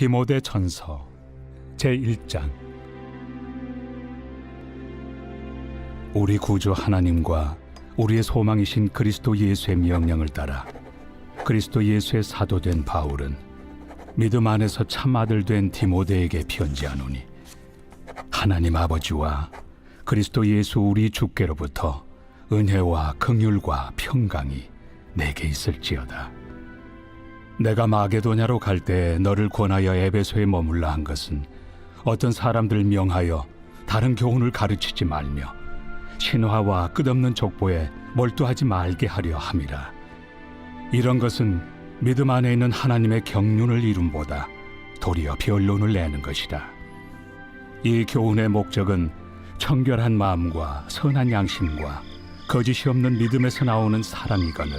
디모데 전서 제1장 우리 구주 하나님과 우리의 소망이신 그리스도 예수의 명령을 따라 그리스도 예수의 사도된 바울은 믿음 안에서 참 아들 된 디모데에게 편지하노니 하나님 아버지와 그리스도 예수 우리 주께로부터 은혜와 긍휼과 평강이 내게 있을지어다. 내가 마게도냐로 갈 때 너를 권하여 에베소에 머물라 한 것은 어떤 사람들 명하여 다른 교훈을 가르치지 말며 신화와 끝없는 족보에 몰두하지 말게 하려 함이라. 이런 것은 믿음 안에 있는 하나님의 경륜을 이룸보다 도리어 변론을 내는 것이다. 이 교훈의 목적은 청결한 마음과 선한 양심과 거짓이 없는 믿음에서 나오는 사랑이거늘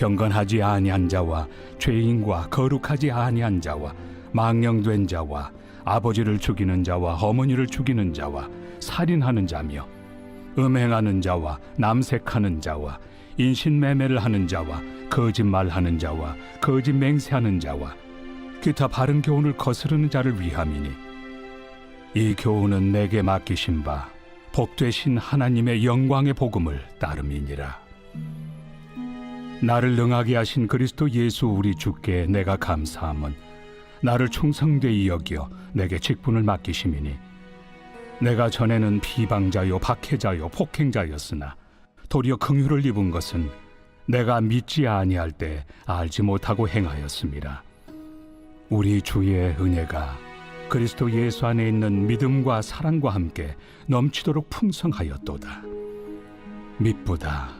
경건하지 아니한 자와 죄인과 거룩하지 아니한 자와 망령된 자와 아버지를 죽이는 자와 어머니를 죽이는 자와 살인하는 자며 음행하는 자와 남색하는 자와 인신매매를 하는 자와 거짓말하는 자와 거짓 맹세하는 자와 기타 바른 교훈을 거스르는 자를 위함이니 이 교훈은 내게 맡기신 바 복되신 하나님의 영광의 복음을 따름이니라. 나를 능하게 하신 그리스도 예수 우리 주께 내가 감사함은 나를 충성되이 여겨 내게 직분을 맡기심이니 내가 전에는 비방자요 박해자요 폭행자였으나 도리어 긍휼을 입은 것은 내가 믿지 아니할 때 알지 못하고 행하였습니다. 우리 주의 은혜가 그리스도 예수 안에 있는 믿음과 사랑과 함께 넘치도록 풍성하였도다. 믿보다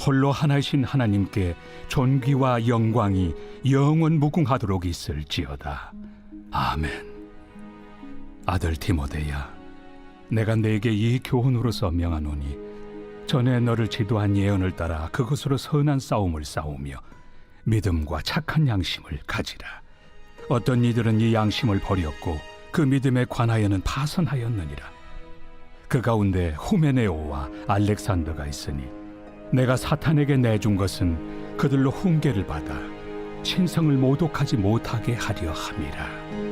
홀로 하나이신 하나님께 존귀와 영광이 영원 무궁하도록 있을지어다. 아멘. 아들 디모데야, 내가 내게 이 교훈으로서 명하노니 전에 너를 지도한 예언을 따라 그것으로 선한 싸움을 싸우며 믿음과 착한 양심을 가지라. 어떤 이들은 이 양심을 버렸고 그 믿음에 관하여는 파선하였느니라. 그 가운데 후메네오와 알렉산더가 있으니 내가 사탄에게 내준 것은 그들로 훈계를 받아 신성을 모독하지 못하게 하려 함이라.